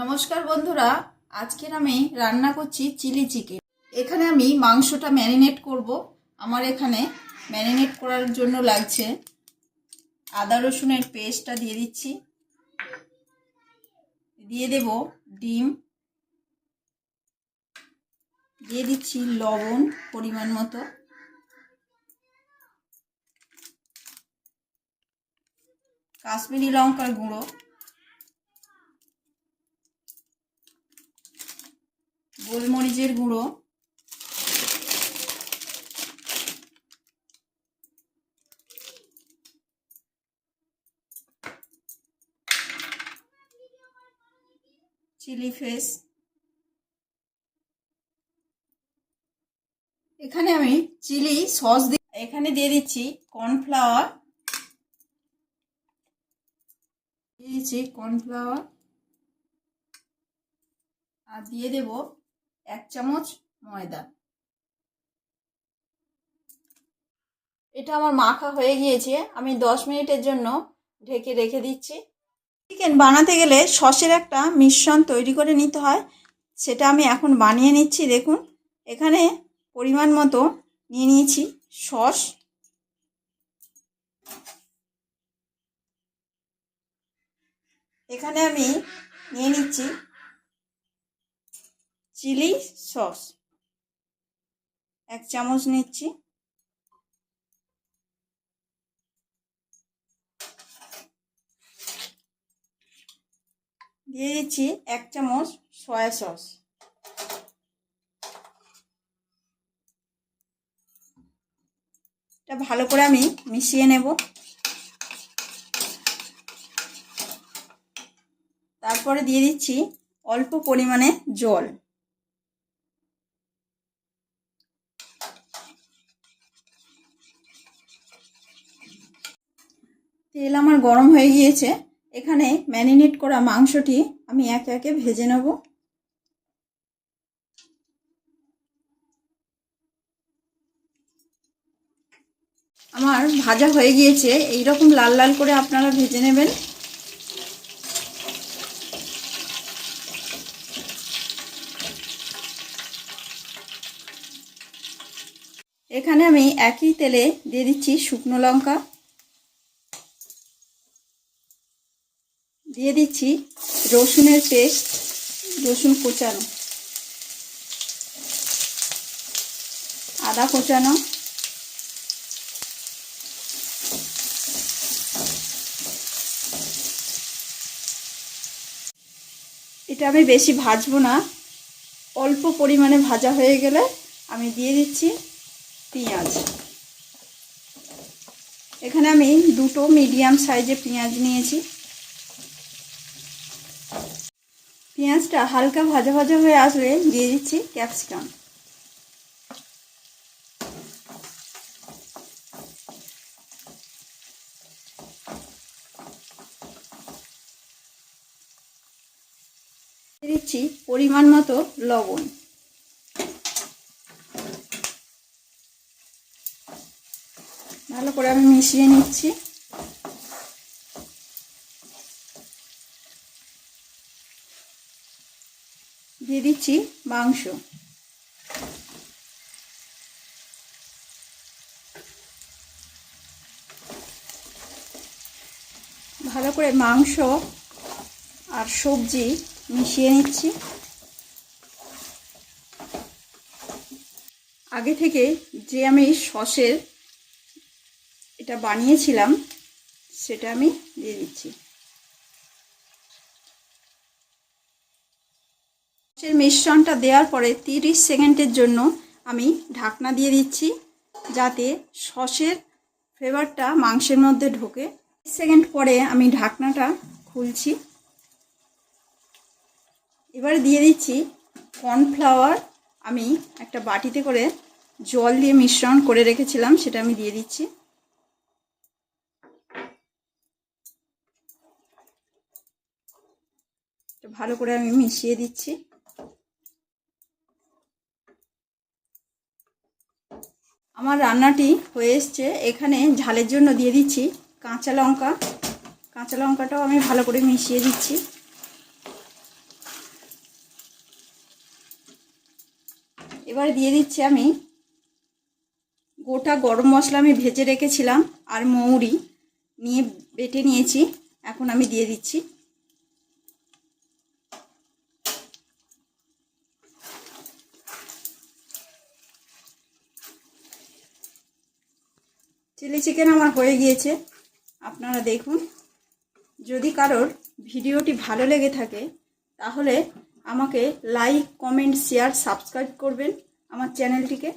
নমস্কার বন্ধুরা, আজকের আমি রান্না করছি চিলি চিকেন। এখানে আমি মাংসটা ম্যারিনেট করব। আমার এখানে ম্যারিনেট করার জন্য লাগছে আদা রসুনের পেস্টটা দিয়ে দিচ্ছি। দিয়ে দেব ডিম। দিয়ে দিচ্ছি লবণ পরিমাণ মতো। কাশ্মীরি লঙ্কার গুঁড়ো। গোলমরিচের গুঁড়ো। চিলি ফেস এখানে আমি চিলি সস দি এখানে দিয়ে দিচ্ছি কর্নফ্লাওয়ার। দিয়ে দিচ্ছি কর্নফ্লাওয়ার। আর দিয়ে দেব এক চামচ ময়দা। এটা আমার মাখা হয়ে গিয়েছে। আমি দশ মিনিটের জন্য ঢেকে রেখে দিচ্ছি। চিকেন বানাতে গেলে সসের একটা মিশ্রণ তৈরি করে নিতে হয়। সেটা আমি এখন বানিয়ে নিচ্ছি, দেখুন। এখানে পরিমাণ মতো নিয়ে নিয়েছি সস। এখানে আমি নিয়ে নিচ্ছি চিলি সস। এক চামচ নিচ্ছি। দিয়ে দিচ্ছি এক চামচ সয়া সস। এটা ভালো করে আমি মিশিয়ে নেব। তারপরে দিয়ে দিচ্ছি অল্প পরিমাণে জল। তেল আমার গরম হয়ে গিয়েছে। এখানে ম্যারিনেট করা মাংসটি আমি একে একে ভেজে নেব। আমার ভাজা হয়ে গিয়েছে। এই রকম লাল লাল করে আপনারা ভেজে নেবেন। এখানে আমি একই তেলে দিয়ে দিচ্ছি শুকনো লঙ্কা। দিয়ে দিচ্ছি রসুনের পেস্ট, রসুন কোচানো। আদা কোচানো। এটা আমি বেশি ভাজবো না। অল্প পরিমাণে ভাজা হয়ে গেলে আমি দিয়ে দিচ্ছি পেঁয়াজ। এখানে আমি দুটো মিডিয়াম সাইজে পেঁয়াজ নিয়েছি। পেঁয়াজটা হালকা ভাজা ভাজা হয়ে আসলে দিয়ে দিচ্ছি ক্যাপসিকাম। দিচ্ছি পরিমাণ মতো লবণ। ভালো করে আমি মিশিয়ে নিচ্ছি। দিয়ে দিচ্ছি মাংস। ভালো করে মাংস আর সবজি মিশিয়ে নিচ্ছি। আগে থেকে যে আমি সসের এটা বানিয়েছিলাম, সেটা আমি দিয়ে দিচ্ছি। সসের মিশ্রণটা দেওয়ার পরে তিরিশ সেকেন্ডের জন্য আমি ঢাকনা দিয়ে দিচ্ছি যাতে সসের ফ্লেভারটা মাংসের মধ্যে ঢোকে। সেকেন্ড পরে আমি ঢাকনাটা খুলছি। এবারে দিয়ে দিচ্ছি কর্নফ্লাওয়ার। আমি একটা বাটিতে করে জল দিয়ে মিশ্রণ করে রেখেছিলাম, সেটা আমি দিয়ে দিচ্ছি। ভালো করে আমি মিশিয়ে দিচ্ছি। আমার রান্নাটি হয়ে এসছে। এখানে ঝালের জন্য দিয়ে দিচ্ছি কাঁচা লঙ্কা। কাঁচা লঙ্কাটাও আমি ভালো করে মিশিয়ে দিচ্ছি। এবার দিয়ে দিচ্ছি আমি গোটা গরম মশলা আমি ভেজে রেখেছিলাম আর মৌরি নিয়ে বেটে নিয়েছি। এখন আমি দিয়ে দিচ্ছি। চিলি চিকেন আমার হয়ে গিয়েছে। আপনারা দেখুন। যদি কারোর ভিডিওটি ভালো লেগে থাকে, তাহলে আমাকে লাইক কমেন্ট শেয়ার সাবস্ক্রাইব করবেন আমার চ্যানেলটিকে।